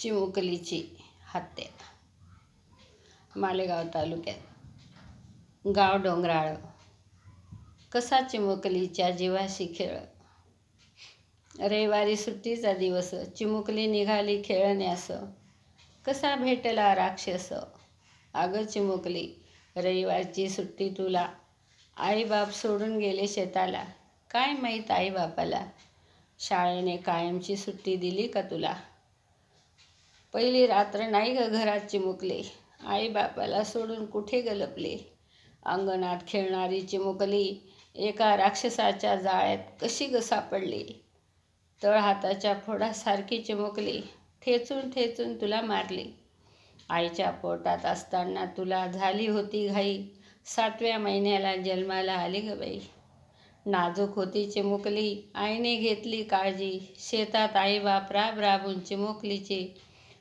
चिमुकलीची हत्या. मालेगाव तालुक्यात गाव डोंगराळ. कसा चिमुकलीच्या जीवाशी खेळ? रविवारी सुट्टीचा दिवस चिमुकली निघाली खेळण्यास कसा भेटला राक्षस? अगं चिमुकली रविवारची सुट्टी तुला. आईबाप सोडून गेले शेताला. काय माहीत आईबापाला? शाळेने कायमची सुट्टी दिली का तुला? पहिली रात्र नाही ग घरात चिमुकले. आईबापाला सोडून कुठे गलपले? अंगणात खेळणारी चिमुकली एका राक्षसाच्या जाळ्यात कशी ग सापडली? तळहाताच्या फोडासारखी चिमुकली ठेचून ठेचून तुला मारली. आईच्या पोटात असताना तुला झाली होती घाई. सातव्या महिन्याला जन्माला आली ग बाई. नाजूक होती चिमुकली. आईने घेतली काळजी. शेतात आई बाप राब राबून चिमुकलीची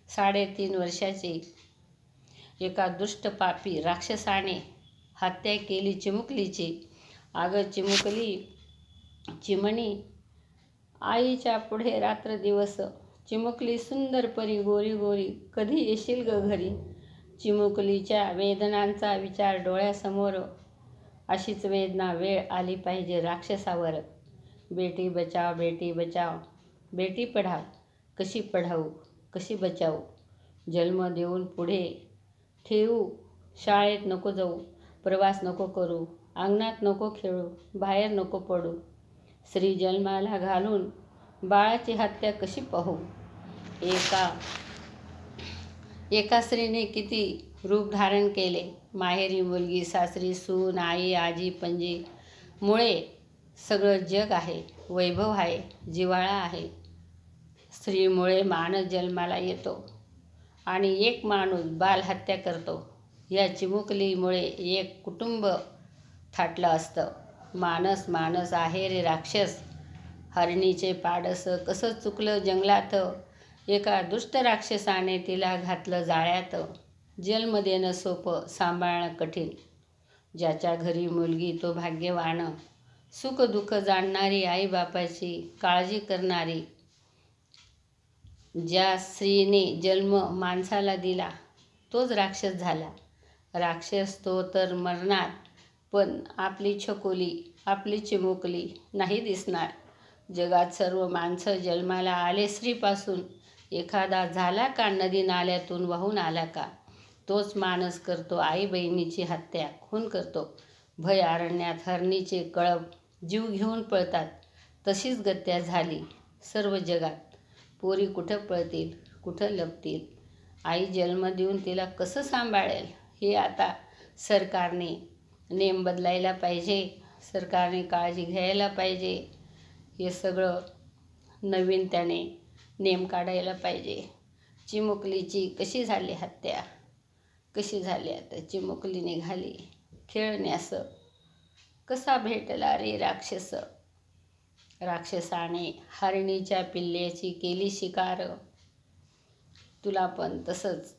साडेतीन वर्षाची एका दुष्ट पापी राक्षसाने हत्या केली चिमुकलीची. अगं चिमुकली चिमणी आईच्या पुढे रात्र दिवस चिमुकली सुंदर परी गोरी गोरी कधी येशील ग घरी? चिमुकलीच्या वेदनांचा विचार डोळ्यासमोर अशीच वेदना वेळ आली पाहिजे राक्षसावर. बेटी बचाव बेटी बचाव बेटी पढाव कशी पढावू? कशी बचावू? जन्म देऊन पुढे ठेवू? शाळेत नको जाऊ प्रवास नको करू अंगणात नको खेळू बाहेर नको पडू. स्त्री जन्माला घालून बाळाची हत्या कशी पाहू? एका एका स्त्रीने किती रूप धारण केले? माहेरी मुलगी सासरी सून आई आजी पणजी. मुळे सगळं जग आहे वैभव आहे जिव्हाळा आहे. स्त्रीमुळे माणूस जन्माला येतो आणि एक माणूस बालहत्या करतो. या चिमुकलीमुळे एक कुटुंब थाटलं असतं. माणस माणस आहे रे राक्षस. हरणीचे पाडस कसं चुकलं जंगलात? एका दुष्ट राक्षसाने तिला घातलं जाळ्यात. जन्म देणं सोपं सांभाळणं कठीण. ज्याच्या घरी मुलगी तो भाग्यवान. सुखदुःख जाणणारी आईबापाची काळजी करणारी ज्या स्त्रीने जन्म माणसाला दिला तोच राक्षस झाला. राक्षस तो तर मरणार पण आपली छकोली आपली चिमुकली नाही दिसणार. जगात सर्व माणसं जन्माला आले स्त्रीपासून. एखादा झाला का नदी नाल्यातून वाहून आला का? तोच माणूस करतो आई बहिणीची हत्या खून करतो. भय अरण्यात हरणीचे कळप जीव घेऊन पळतात. तशीच गत्या झाली सर्व जगात. पोरी कुठं पळतील कुठं लपतील? आई जन्म देऊन तिला कसं सांभाळेल? हे आता सरकारने नेम बदलायला पाहिजे सरकारने काळजी घ्यायला पाहिजे. हे सगळं नवीन त्याने नेम काढायला पाहिजे. चिमुकलीची कशी झाली हत्या? कशी झाली आता चिमुकली निघाली? खेळण्यास कसा भेटला रे राक्षस? राक्षसाने हरणीच्या पिल्ल्याची केली शिकार. तुला पण तसंच.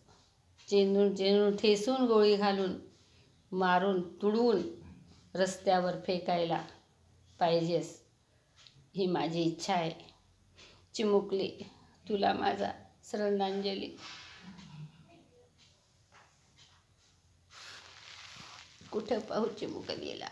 चेंदून चेंदून ठेसून गोळी घालून मारून तुडवून रस्त्यावर फेकायला पाहिजेस. ही माझी इच्छा आहे. चिमुकली तुला माझा श्रद्धांजली. कुठं पाहू चिमुकलीला?